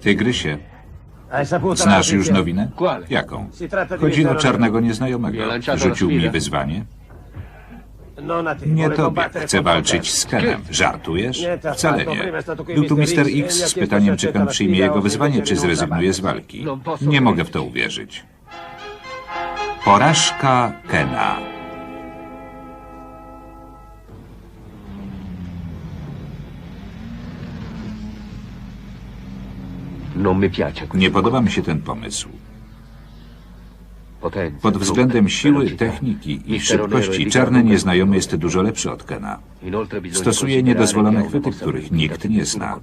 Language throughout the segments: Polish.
Tygrysie, znasz już nowinę? Jaką? Chodzi o czarnego nieznajomego. Rzucił mi wyzwanie. Te. Nie tobie. Chcę walczyć z Kenem. Żartujesz? Wcale nie. Był tu Mr. Mr. X z pytaniem, czy Ken przyjmie jego wyzwanie, czy zrezygnuje z walki. Posso Nie mogę w to uwierzyć. Porażka Kena. Nie podoba mi się ten pomysł. Pod względem siły, velocità. techniki i szybkości czarny nieznajomy jest dużo lepszy od Kena. Stosuje niedozwolone chwyty, których nikt nie zna.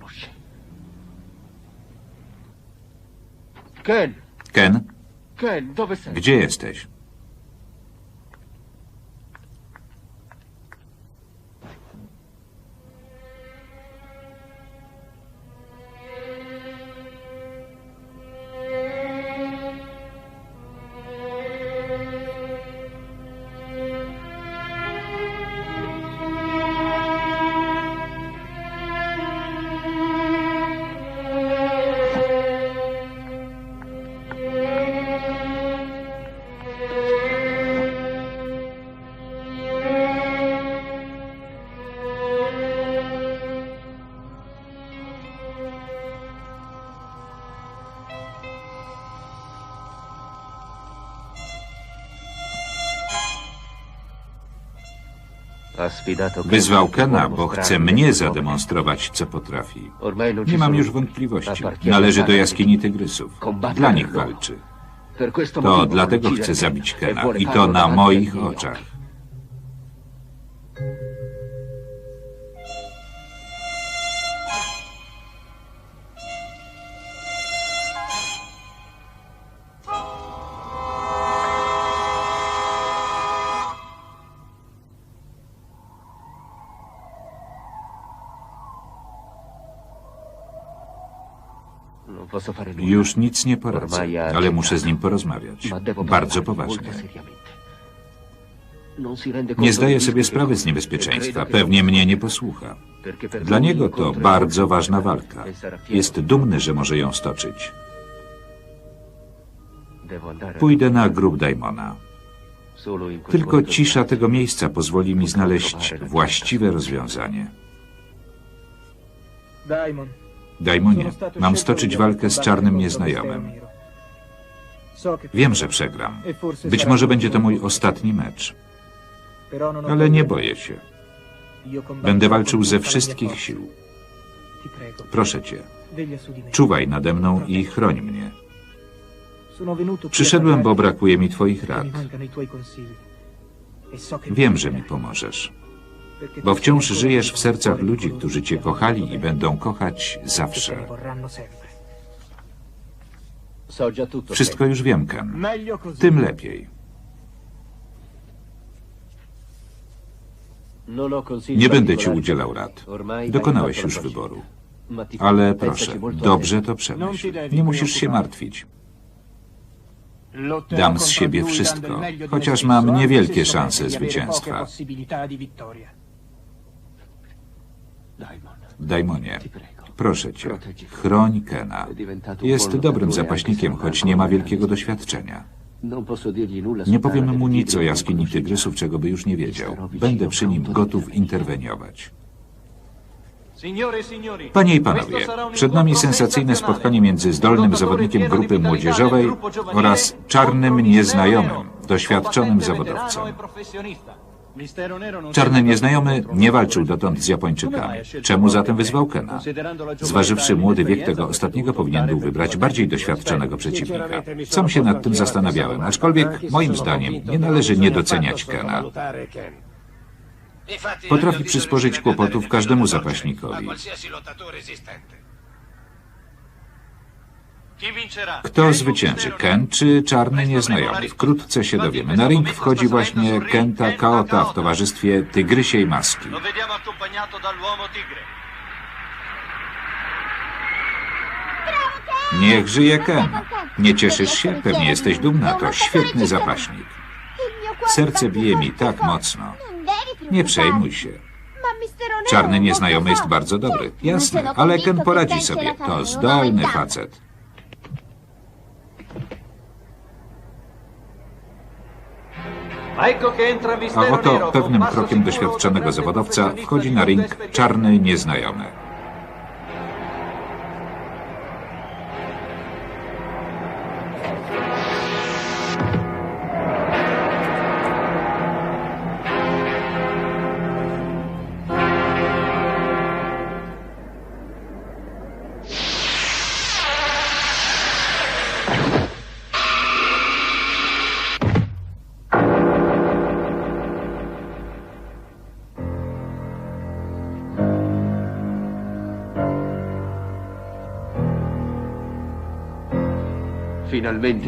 Ken, Ken, gdzie jesteś? Wyzwał Kena, bo chce mnie zademonstrować, co potrafi. Nie mam już wątpliwości. Należy do jaskini tygrysów. Dla nich walczy. To dlatego chce zabić Ken Kena. I to na moich oczach. Już nic nie poradzę, ale muszę z nim porozmawiać. Bardzo poważnie. Nie zdaje sobie sprawy z niebezpieczeństwa. Pewnie mnie nie posłucha. Dla niego to bardzo ważna walka. Jest dumny, że może ją stoczyć. Pójdę na grób Daimona. Tylko cisza tego miejsca pozwoli mi znaleźć właściwe rozwiązanie. Daimon. Daimonie, mam stoczyć walkę z czarnym nieznajomym. Wiem, że przegram. Być może będzie to mój ostatni mecz, ale nie boję się. Będę walczył ze wszystkich sił. Proszę cię, czuwaj nade mną i chroń mnie. Przyszedłem, bo brakuje mi twoich rad. Wiem, że mi pomożesz, bo wciąż żyjesz w sercach ludzi, którzy cię kochali i będą kochać zawsze. Wszystko już wiem, Ken. Tym lepiej. Nie będę ci udzielał rad. Dokonałeś już wyboru. Ale proszę, dobrze to przemyśl. Nie musisz się martwić. Dam z siebie wszystko, chociaż mam niewielkie szanse zwycięstwa. Prego. proszę cię, chroń Kena. Jest dobrym zapaśnikiem, choć nie ma wielkiego doświadczenia. Nie powiem mu nic o jaskini tygrysów, czego by już nie wiedział. Będę przy nim gotów interweniować. Panie i panowie, przed nami sensacyjne spotkanie między zdolnym zawodnikiem grupy młodzieżowej oraz czarnym nieznajomym, doświadczonym zawodowcem. Czarny nieznajomy nie walczył dotąd z Japończykami. Czemu zatem wyzwał Kena? Zważywszy młody wiek tego ostatniego, powinien był wybrać bardziej doświadczonego przeciwnika. Sam się nad tym zastanawiałem, aczkolwiek moim zdaniem nie należy niedoceniać Kena. Potrafi przysporzyć kłopotów każdemu zapaśnikowi. Kto zwycięży, Ken czy czarny nieznajomy? Wkrótce się dowiemy. Na ring wchodzi właśnie Kenta Kaota w towarzystwie Tygrysiej Maski. Niech żyje Ken. Nie cieszysz się? Pewnie jesteś dumna. To świetny zapaśnik. Serce bije mi tak mocno. Nie przejmuj się. Czarny nieznajomy jest bardzo dobry. Jasne, ale Ken poradzi sobie. To zdolny facet. A oto pewnym krokiem doświadczonego zawodowca wchodzi na ring czarny nieznajomy.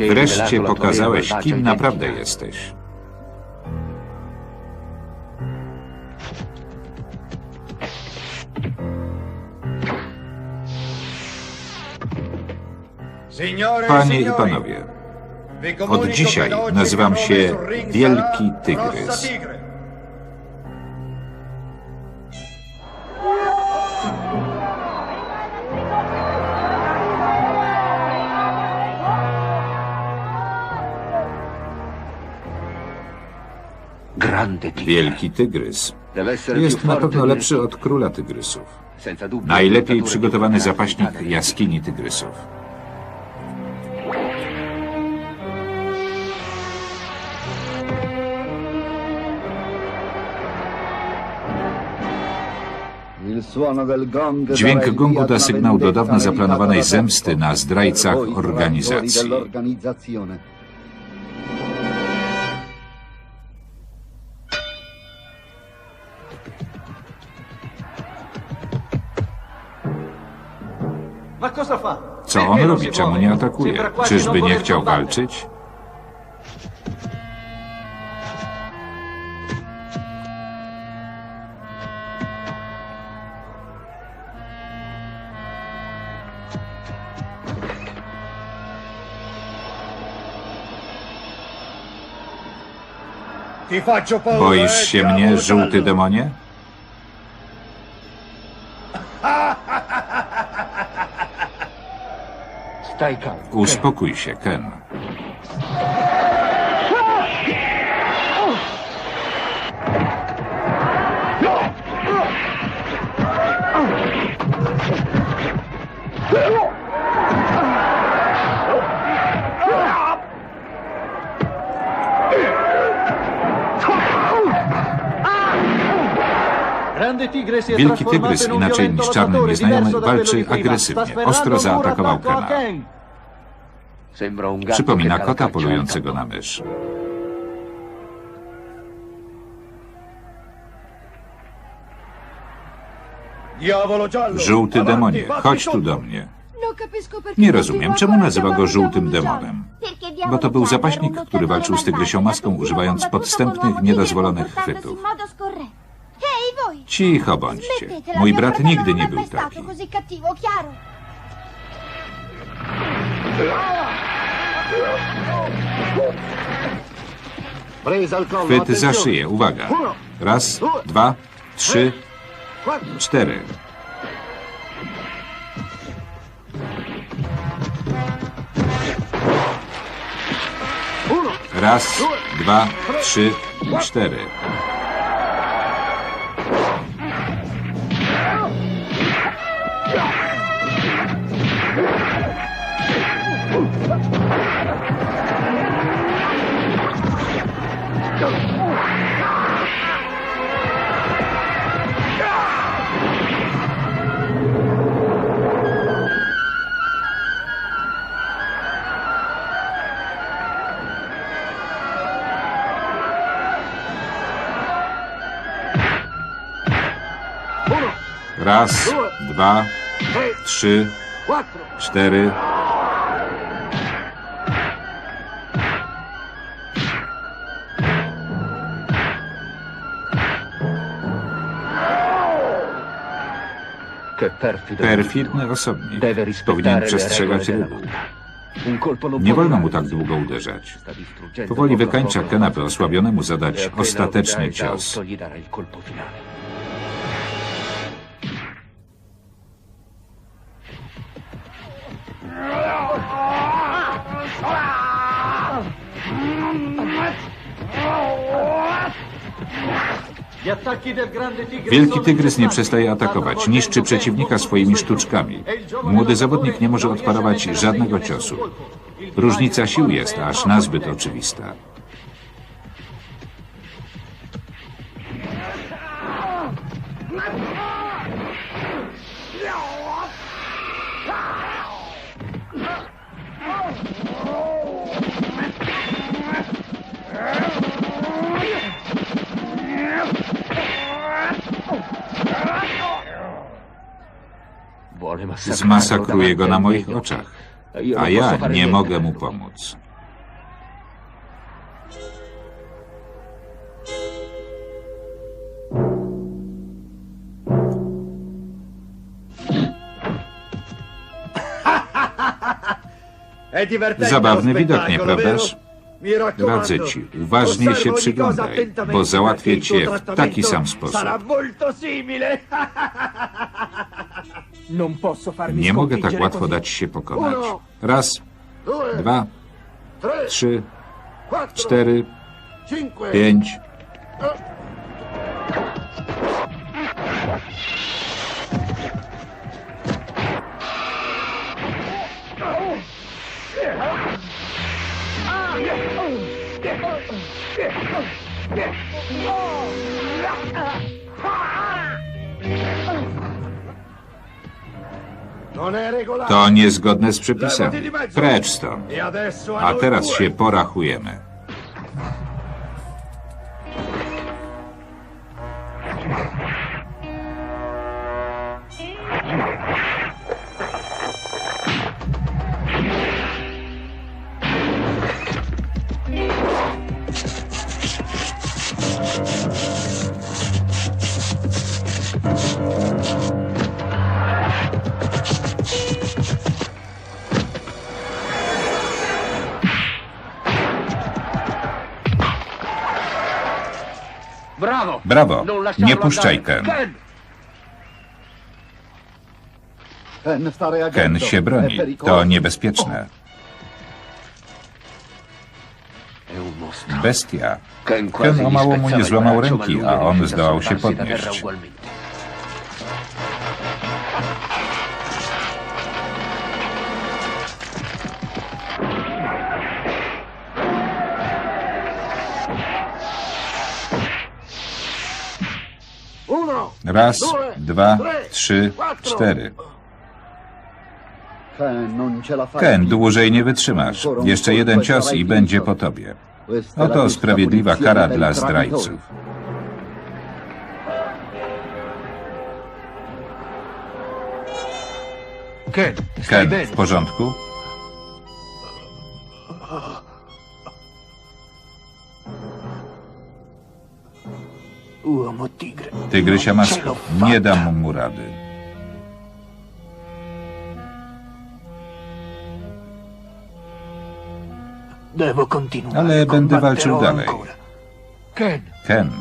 Wreszcie pokazałeś, kim naprawdę jesteś. Panie i panowie, od dzisiaj nazywam się Wielki Tygrys. Wielki Tygrys jest na pewno lepszy od Króla Tygrysów. Najlepiej przygotowany zapaśnik jaskini Tygrysów. Dźwięk gongu da sygnał do dawno zaplanowanej zemsty na zdrajcach organizacji. Co on robi? Czemu nie atakuje? Czyżby nie chciał walczyć? Boisz się mnie, żółty demonie? Uspokój się, Ken. Wielki Tygrys, inaczej niż czarny nieznajomy, walczy agresywnie. Ostro zaatakował Kena. Przypomina kota polującego na mysz. Żółty demonie, chodź tu do mnie. Nie rozumiem, czemu nazywa go żółtym demonem. Bo to był zapaśnik, który walczył z tygrysią maską, używając podstępnych, niedozwolonych chwytów. Cicho bądźcie. Mój brat nigdy nie był taki. Chwyt za szyję, uwaga. Raz, dwa, trzy, cztery. Raz, dwa, trzy, cztery. Raz, dwa, trzy, cztery. Perfidny osobnik. Powinien przestrzegać reguł. Nie wolno mu tak długo uderzać. Powoli wykańcza forza. osłabionemu zadać ostateczny cios. Wielki tygrys nie przestaje atakować, niszczy przeciwnika swoimi sztuczkami. Młody zawodnik nie może odparować żadnego ciosu. Różnica sił jest aż nazbyt oczywista. Zmasakruję go na moich oczach, a ja nie mogę mu pomóc. Zabawny widok? Mi raccomando, Radzę ci, uważnie się przyglądaj, bo załatwię cię w taki sam sposób. Nie mogę tak łatwo dać się pokonać. Raz, dwa, trzy, cztery, pięć. Non To niezgodne z przepisami. Precz stąd. A teraz się porachujemy. Brawo, nie puszczaj. Ken. Ken! Się broni. To niebezpieczne. Bestia. Ken, o mało mu nie złamał ręki, a on zdołał się podnieść. Raz, dwa, trzy, cztery. Ken, dłużej nie wytrzymasz. Jeszcze jeden cios i będzie po tobie. Oto sprawiedliwa kara dla zdrajców. Ken, w porządku? Tygrysia maska. Nie dam mu rady. Ale będę walczył dalej. Ken!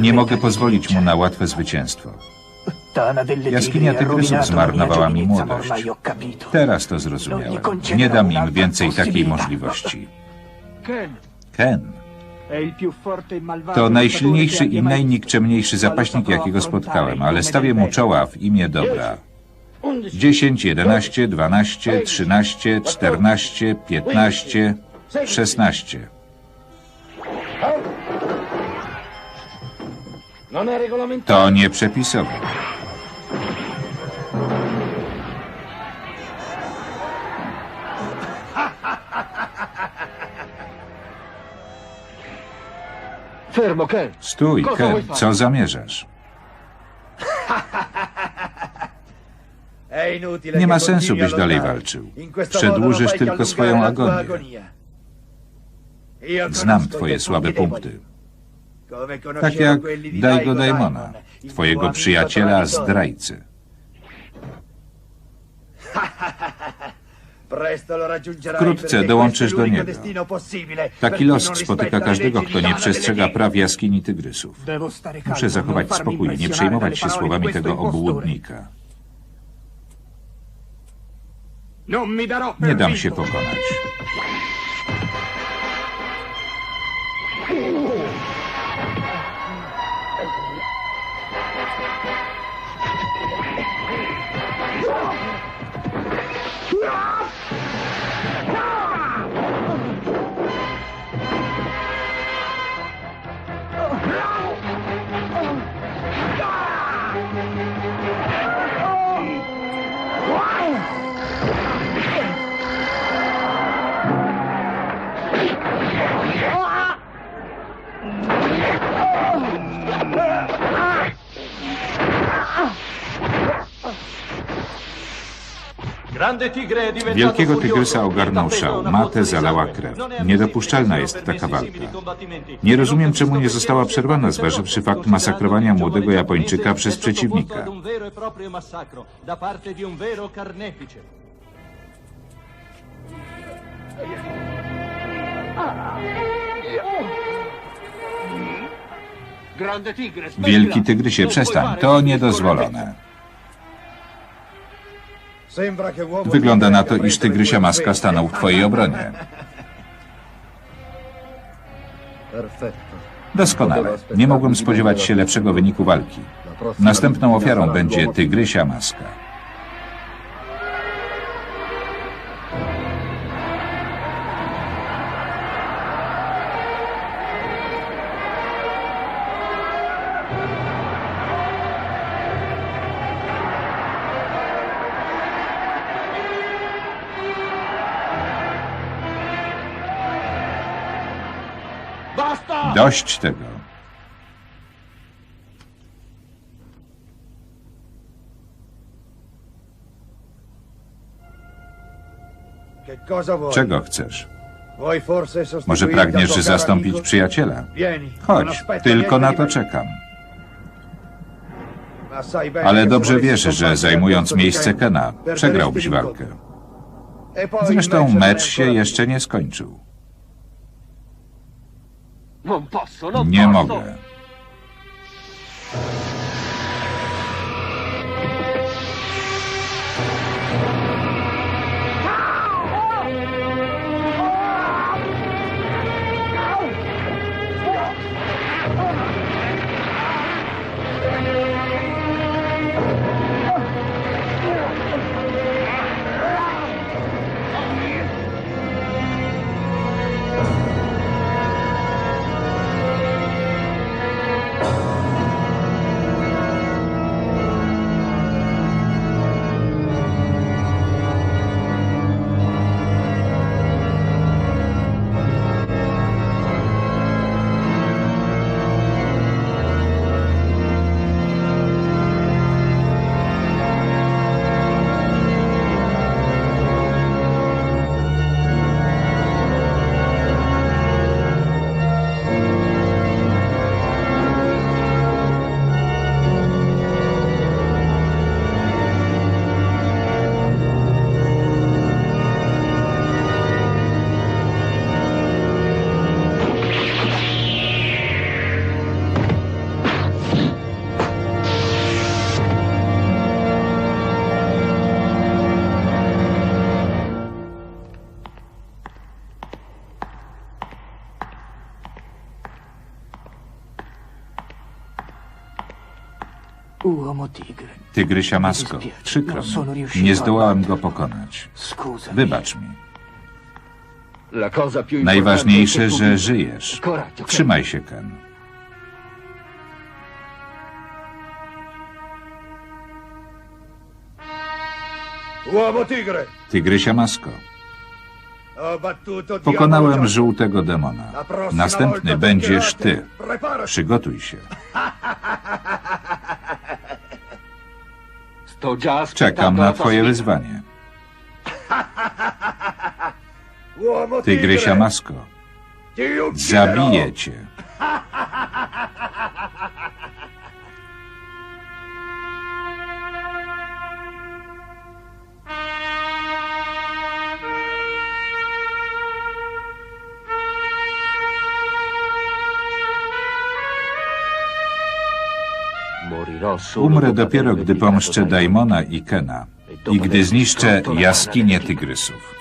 Nie mogę pozwolić mu na łatwe zwycięstwo. Jaskinia tygrysów zmarnowała mi młodość. Teraz to zrozumiałem. Nie dam im więcej takiej możliwości. Ken! To najsilniejszy i najnikczemniejszy zapaśnik, jakiego spotkałem, ale stawię mu czoła w imię dobra. 10, 11, 12, 13, 14, 15, 16. Non è regolamentare. To nieprzepisowe. Stój, Ken, co zamierzasz? Nie ma sensu, byś dalej walczył. Przedłużysz tylko swoją agonię. Znam twoje słabe punkty. Tak jak Daigo Daimon, Daimona, twojego przyjaciela zdrajcy. Wkrótce dołączysz do niego. Taki los spotyka każdego, kto nie przestrzega praw jaskini tygrysów. Muszę zachować spokój, nie impressionare przejmować się słowami tego obłudnika. Nie dam się pokonać. Wielkiego tygrysa ogarnął szał. Matę zalała krew. Niedopuszczalna jest taka walka. Nie rozumiem, czemu nie została przerwana, zważywszy fakt masakrowania młodego Japończyka przez przeciwnika. Wielki tygrysie, przestań. To niedozwolone. Wygląda na to, iż tygrysia maska stanął w twojej obronie. Doskonale. Nie mogłem spodziewać się lepszego wyniku walki. Następną ofiarą będzie tygrysia maska. Dość tego. Czego chcesz? Może pragniesz zastąpić przyjaciela? Chodź, tylko na to czekam. Ale dobrze wiesz, że zajmując miejsce Ken, Kena, przegrałbyś walkę. Zresztą mecz się jeszcze nie skończył. Non Nie mogę. Tygrysia masko. Przykro mi. Nie zdołałem go pokonać. Wybacz mi. Najważniejsze, że żyjesz. Trzymaj się, Ken. Tygrysia masko. Pokonałem żółtego demona. Następny będziesz ty. Przygotuj się. Czekam na twoje wyzwanie. Tygrysia masko. Zabiję cię. Umrę dopiero, gdy pomszczę Daimon. Daimona i Kena i gdy zniszczę jaskinie tygrysów.